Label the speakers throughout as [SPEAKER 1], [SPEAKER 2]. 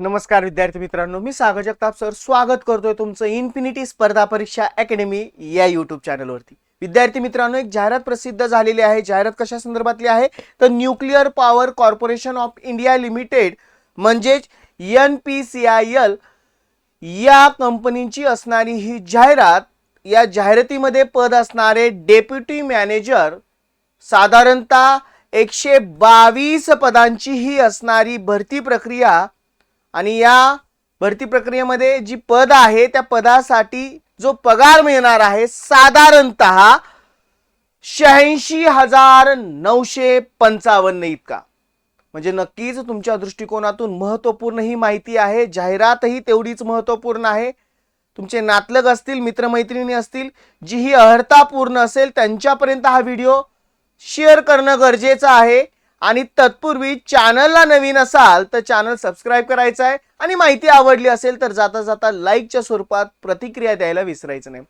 [SPEAKER 1] नमस्कार विद्यार्थी मित्रांनो. मी सागर जगताप सर. स्वागत करतोय तुमचं इन्फिनिटी स्पर्धा परीक्षा अकॅडमी या युट्यूब चॅनलवरती विद्यार्थी मित्रांनो एक जाहिरात प्रसिद्ध झालेली आहे. जाहिरात कशा संदर्भातली आहे? तर nuclear power corporation of India limited म्हणजेच N P C I L या कंपनीची असणारी ही जाहिरात या जाहिरातीमध्ये पद असणारे डेप्युटी मॅनेजर साधारणतः एकशे बावीस पदांची ही असणारी भरती प्रक्रिया आणि या भरती प्रक्रियेमध्ये जी पद आहे त्या पदासाठी जो पगार मिळणार आहे साधारणत शहाऐंशी हजार नऊशे पंचावन्न इतका. म्हणजे नक्कीच तुमच्या दृष्टिकोनातून महत्त्वपूर्ण ही माहिती आहे जाहिरातही तेवढीच महत्त्वपूर्ण आहे. तुमचे नातलग असतील मित्रमैत्रिणी असतील जी ही अर्हता पूर्ण असेल त्यांच्यापर्यंत हा व्हिडिओ शेअर करणं गरजेचं आहे. आणि तत्पूर्वी चॅनलला नवीन असाल तर चॅनल सबस्क्राईब करायचं आहे. आणि माहिती आवडली असेल तर जाता जाता लाईकच्या स्वरूपात प्रतिक्रिया द्यायला विसरायचं नाही.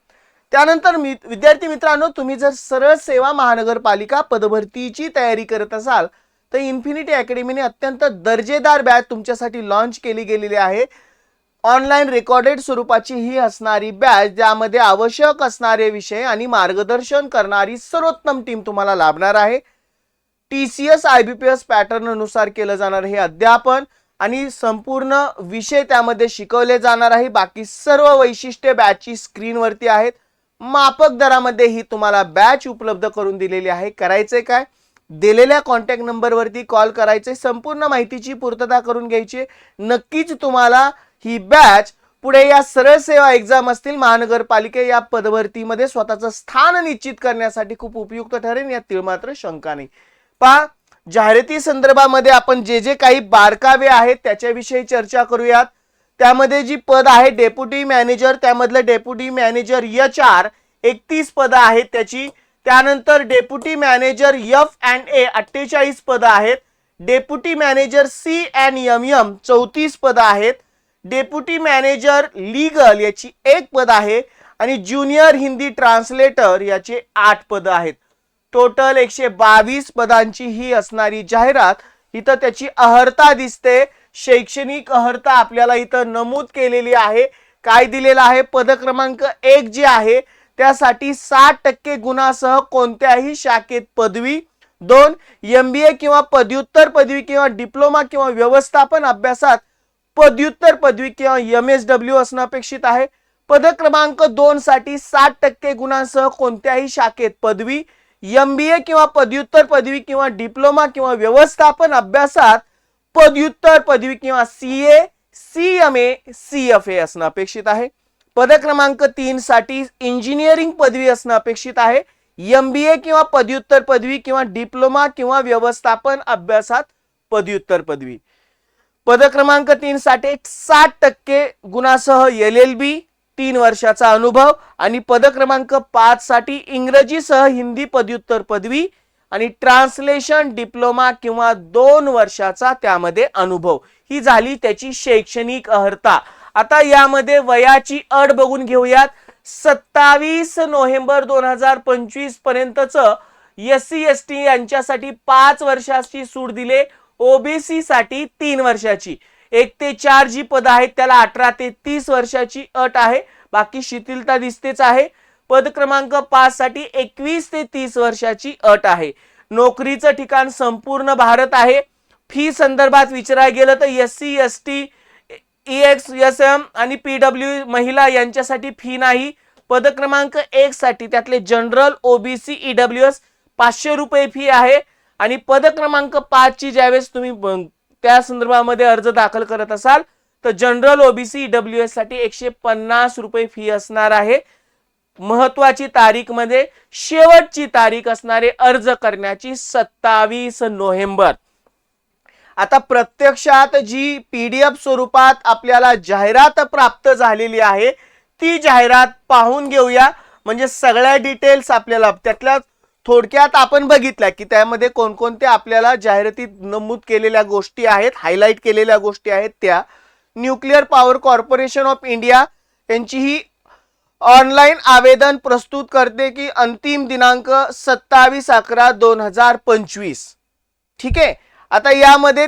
[SPEAKER 1] त्यानंतर मी विद्यार्थी मित्रांनो तुम्ही जर सरळ सेवा महानगरपालिका पदभरतीची तयारी करत असाल तर इन्फिनिटी अकॅडमीने अत्यंत दर्जेदार बॅच तुमच्यासाठी लॉन्च केली गेलेली आहे. ऑनलाईन रेकॉर्डेड स्वरूपाची ही असणारी बॅच ज्यामध्ये आवश्यक असणारे विषय आणि मार्गदर्शन करणारी सर्वोत्तम टीम तुम्हाला लाभणार आहे. T C S I B P S पॅटर्ननुसार केलं जाणार हे अध्यापन आणि संपूर्ण विषय त्यामध्ये शिकवले जाणार आहे. बाकी सर्व वैशिष्ट्ये बॅचची स्क्रीनवरती आहेत. माफक दरामध्ये ही तुम्हाला बॅच उपलब्ध करून दिलेली आहे. करायचे काय? दिलेल्या कॉन्टॅक्ट नंबरवरती कॉल करायचे संपूर्ण माहितीची पूर्तता करून घ्यायची. नक्कीच तुम्हाला ही बॅच पुढे या सरळ सेवा एक्झाम असतील महानगरपालिके या पदभरतीमध्ये स्वतःचं स्थान निश्चित करण्यासाठी खूप उपयुक्त ठरेल यात मात्र शंका नाही. पहा जाहिराती संदर्भामध्ये आपण जे जे काही बारकावे आहेत त्याच्याविषयी चर्चा करूयात. त्यामध्ये जी पद आहे डेप्युटी मॅनेजर त्यामधलं डेप्युटी मॅनेजर यच आर एकतीस पदं आहेत त्याची. त्यानंतर deputy manager F and A अठ्ठेचाळीस पदं आहेत. Deputy manager C and M M चौतीस पदं आहेत. डेप्युटी मॅनेजर लीगल याची एक पद आहे. आणि ज्युनियर हिंदी ट्रान्सलेटर याचे आठ पदं आहेत. टोटल एकशे बावीस पदांची ही असणारी जाहिरात इथं त्याची अहर्ता दिसते. शैक्षणिक अहर्ता आपल्याला इथं नमूद केलेली आहे. काय दिलेलं आहे? पद क्रमांक एक जे आहे त्यासाठी साठ टक्के गुणासह कोणत्याही शाखेत पदवी. दोन एम बी ए किंवा पदव्युत्तर पदवी किंवा डिप्लोमा किंवा व्यवस्थापन अभ्यासात पदव्युत्तर पदवी किंवा एम एस डब्ल्यू असणं अपेक्षित आहे. पद क्रमांक दोन साठी साठ टक्के गुणांसह कोणत्याही शाखेत पदवी. एम बी ए किंवा पदव्युत्तर पदवी किंवा डिप्लोमा किंवा व्यवस्थापन अभ्यासात पदव्युत्तर पदवी किंवा C A C M A C F A असणं अपेक्षित आहे. पदक्रमांक तीन साठी इंजिनिअरिंग पदवी असणं अपेक्षित आहे. एम बी ए किंवा पदव्युत्तर पदवी किंवा डिप्लोमा किंवा व्यवस्थापन अभ्यासात पदव्युत्तर पदवी. पदक्रमांक तीन साठी साठ टक्के गुणासह एल एल बी तीन वर्षाचा अनुभव आणि पद क्रमांक पाच साठी इंग्रजीसह हिंदी पदव्युत्तर पदवी आणि ट्रान्सलेशन डिप्लोमा किंवा दोन वर्षाचा त्यामध्ये अनुभव. ही झाली त्याची शैक्षणिक अर्हता आता यामध्ये वयाची अट बघून घेऊयात. सत्तावीस नोव्हेंबर दोन हजार पंचवीस पर्यंतच एस सी एस टी यांच्यासाठी पाच वर्षाची सूट दिले. ओबीसी साठी तीन वर्षाची. एक ते चार जी पद आहेत त्याला अठरा ते तीस वर्षाची अट आहे. बाकी शिथिलता दिसतेच आहे. पद क्रमांक पाच साठी एकवीस ते तीस वर्षाची अट आहे. नोकरीचं ठिकाण संपूर्ण भारत आहे. फी संदर्भात विचारायला गेलं तर S C S T E X S M आणि पी डब्ल्यू महिला यांच्यासाठी फी नाही. पद क्रमांक एक साठी त्यातले general OBC E W S पाचशे रुपये फी आहे. आणि पद क्रमांक पाच ची ज्यावेळेस तुम्ही ब- त्या संदर्भामध्ये अर्ज दाखल करत असाल तर जनरल ओबीसी डब्ल्यू एससाठी एकशे पन्नास रुपये फी असणार आहे. महत्वाची तारीखमध्ये शेवटची तारीख असणारे अर्ज करण्याची सत्तावीस नोव्हेंबर. आता प्रत्यक्षात जी पीडीएफ स्वरूपात आपल्याला जाहिरात प्राप्त झालेली आहे ती जाहिरात पाहून घेऊया. म्हणजे सगळ्या डिटेल्स आपल्याला त्यातल्या थोडक्यात आपण बघितल्या की त्यामध्ये कोणकोणत्या आपल्याला जाहिरातीत नमूद केलेल्या गोष्टी आहेत हायलाईट केलेल्या गोष्टी आहेत त्या. Nuclear power corporation of India यांची ही ऑनलाईन आवेदन प्रस्तुत करते की अंतिम दिनांक सत्तावीस अकरा दोन हजार पंचवीस. ठीक आहे? आता यामध्ये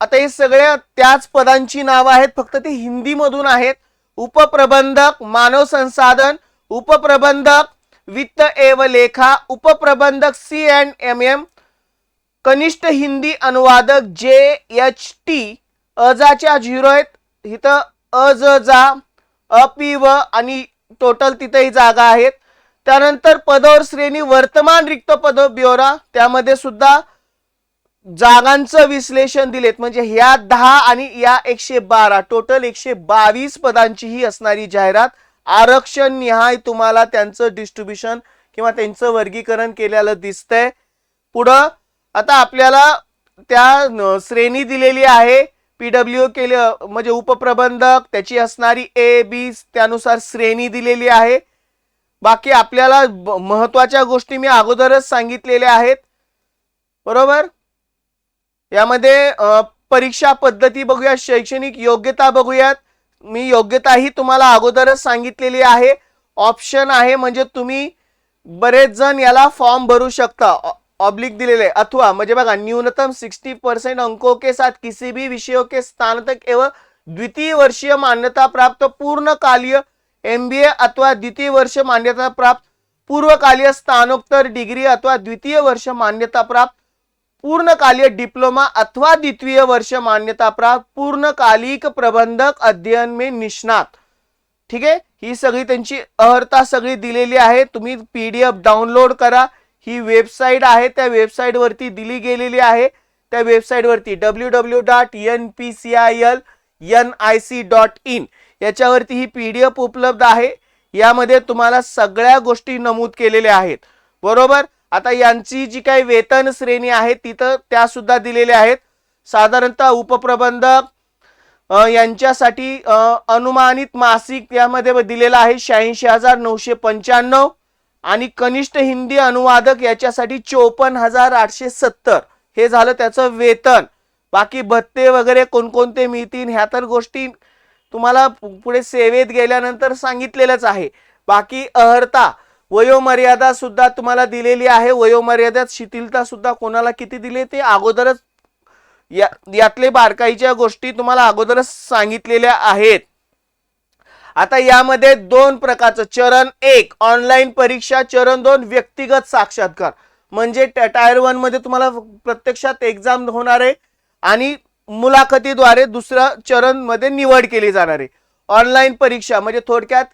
[SPEAKER 1] आता हे सगळ्या त्याच पदांची नावं आहेत फक्त ते हिंदीमधून आहेत. उपप्रबंधक मानव संसाधन उपप्रबंधक वित्त एव लेखा उपप्रबंधक सी अँड एम एम कनिष्ठ हिंदी अनुवादक जे एच टी अजाच्या झिरो आहेत. इथं अज जा अपी व आणि टोटल तिथेही जागा आहेत. त्यानंतर पदवर श्रेणी वर्तमान रिक्त पद ब्योरा त्यामध्ये सुद्धा जागांचं विश्लेषण दिलेत. म्हणजे ह्या दहा आणि या एकशे बारा टोटल एकशे बावीस पदांची ही असणारी जाहिरात आरक्षण निहाय तुम्हाला त्यांचं डिस्ट्रीब्युशन किंवा त्यांचं वर्गीकरण केलेलं दिसतंय. पुढं आता आपल्याला त्या श्रेणी दिलेली आहे. पीडब्ल्यू केले म्हणजे उपप्रबंधक त्याची असणारी ए बी त्यानुसार श्रेणी दिलेली आहे. बाकी आपल्याला ब- महत्त्वाच्या गोष्टी मी अगोदरच सांगितलेल्या आहेत. बरोबर? यामध्ये परीक्षा पद्धती बघूया शैक्षणिक योग्यता बघूयात. मी योग्यता ही तुम्हाला अगोदरच सांगितलेली आहे ऑप्शन आहे म्हणजे तुम्ही बरेच जण याला फॉर्म भरू शकता ऑब्लिक दिलेले आहे. अथवा म्हणजे बघा न्यूनतम सिक्स्टी परसेंट अंकों के साथ किसी भी विषयों के स्नातक एवं द्वितीय वर्षीय मान्यता प्राप्त पूर्णकालीय ए अथवा द्वितीय वर्ष मान्यता प्राप्त पूर्वकालीय स्थानोत्तर डिग्री अथवा द्वितीय वर्ष मान्यता प्राप्त पूर्णकालीय डिप्लोमा अथवा द्वितीय वर्ष मान्यता प्राप्त पूर्णकालिक प्रबंधक अध्ययन में निष्णात. ठीक आहे? ही सगळी त्यांची अर्हता सगळी दिलेली आहे. तुम्ही पीडीएफ डाउनलोड करा. ही वेबसाईट आहे. त्या वेबसाईट वरती दिली गेलेली आहे. त्या वेबसाईट वरती W W dot N P C I L N I C dot in याच्यावरती ही पीडीएफ उपलब्ध आहे. यामध्ये तुम्हाला सगळ्या गोष्टी नमूद केलेल्या आहेत. बरोबर? आता यांची जी काही वेतन श्रेणी आहे तिथं त्या सुद्धा दिलेल्या आहेत. साधारणतः उपप्रबंधक यांच्यासाठी अनुमानित मासिक यामध्ये दिलेला आहे शहाऐंशी हजार नऊशे पंच्याण्णव आणि कनिष्ठ हिंदी अनुवादक याच्यासाठी चोपन्न हजार आठशे सत्तर. हे झालं त्याचं वेतन. बाकी भत्ते वगैरे कोणकोणते मिळतील ह्या तर गोष्टी तुम्हाला पु- पुढे सेवेत गेल्यानंतर सांगितलेलंच आहे. बाकी अहर्ता वयोमर्यादा सुद्धा तुम्हाला दिलेली आहे. वयोमर्यादेत शिथिलता सुद्धा कोणाला किती दिली ते अगोदरच या यातले बारकाईच्या गोष्टी तुम्हाला अगोदरच सांगितलेल्या आहेत. आता यामध्ये दोन प्रकारचं चरण एक ऑनलाईन परीक्षा चरण दोन व्यक्तिगत साक्षात्कार. म्हणजे टायर वनमध्ये तुम्हाला प्रत्यक्षात एक्झाम होणार आहे आणि मुलाखतीद्वारे दुसऱ्या चरणमध्ये निवड केली जाणार आहे. ऑनलाईन परीक्षा म्हणजे थोडक्यात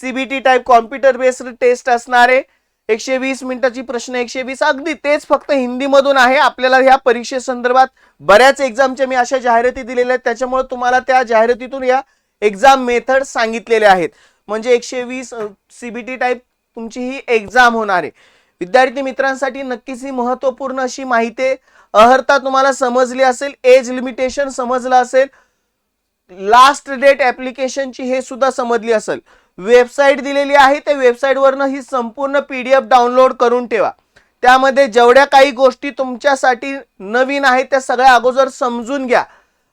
[SPEAKER 1] CBT type computer based test असणारे एकशे वीस मिनिटाची प्रश्न एकशे वीस अगदी तेच फक्त हिंदीमधून आहे. आपल्याला ह्या परीक्षेसंदर्भात बऱ्याच एक्झामच्या मी अशा जाहिराती दिलेल्या आहेत. त्याच्यामुळे तुम्हाला त्या जाहिरातीतून या एक्झाम मेथड सांगितलेले आहेत. म्हणजे एकशे वीस सीबीटी टाईप तुमची ही एक्झाम होणार आहे. विद्यार्थी मित्रांसाठी नक्कीच ही महत्त्वपूर्ण अशी माहिती अहर्ता तुम्हाला समजली असेल एज लिमिटेशन समजलं असेल लास्ट डेट ऍप्लिकेशनची हे सुद्धा समजली असेल. वेबसाईट दिलेली आहे त्या वेबसाईटवरनं ही संपूर्ण पी डी एफ डाउनलोड करून ठेवा. त्यामध्ये जेवढ्या काही गोष्टी तुमच्यासाठी नवीन आहेत त्या सगळ्या अगोदर समजून घ्या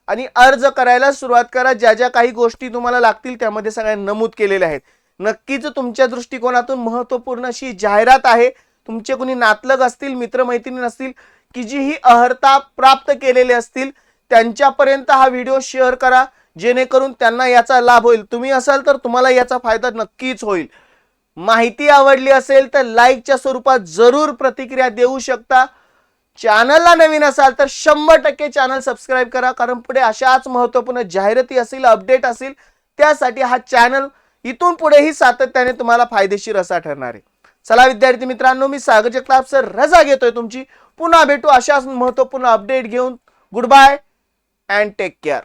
[SPEAKER 1] आणि अर्ज करायला सुरुवात करा. ज्या ज्या काही गोष्टी तुम्हाला लागतील त्यामध्ये सगळ्या नमूद केलेल्या आहेत. नक्कीच तुमच्या दृष्टिकोनातून महत्त्वपूर्ण अशी जाहिरात आहे. तुमचे कोणी नातलग असतील मित्रमैत्रिणी असतील की जी ही अहर्ता प्राप्त केलेले असतील त्यांच्यापर्यंत हा व्हिडिओ शेअर करा. जेणेकरून त्यांना याचा लाभ होईल. तुम्ही असाल तर तुम्हाला याचा फायदा नक्कीच होईल. माहिती आवडली असेल तर लाईकच्या स्वरूपात जरूर प्रतिक्रिया देऊ शकता. चॅनलला नवीन असाल तर शंभर टक्के चॅनल सबस्क्राईब करा. कारण पुढे अशाच महत्त्वपूर्ण जाहिराती असतील अपडेट असेल त्यासाठी हा चॅनल इथून पुढेही सातत्याने तुम्हाला फायदेशीर असा ठरणार आहे. चला विद्यार्थी मित्रांनो मी सागर जगताप सर रजा घेतोय तुमची. पुन्हा भेटू अशाच महत्त्वपूर्ण अपडेट घेऊन. Good bye and take care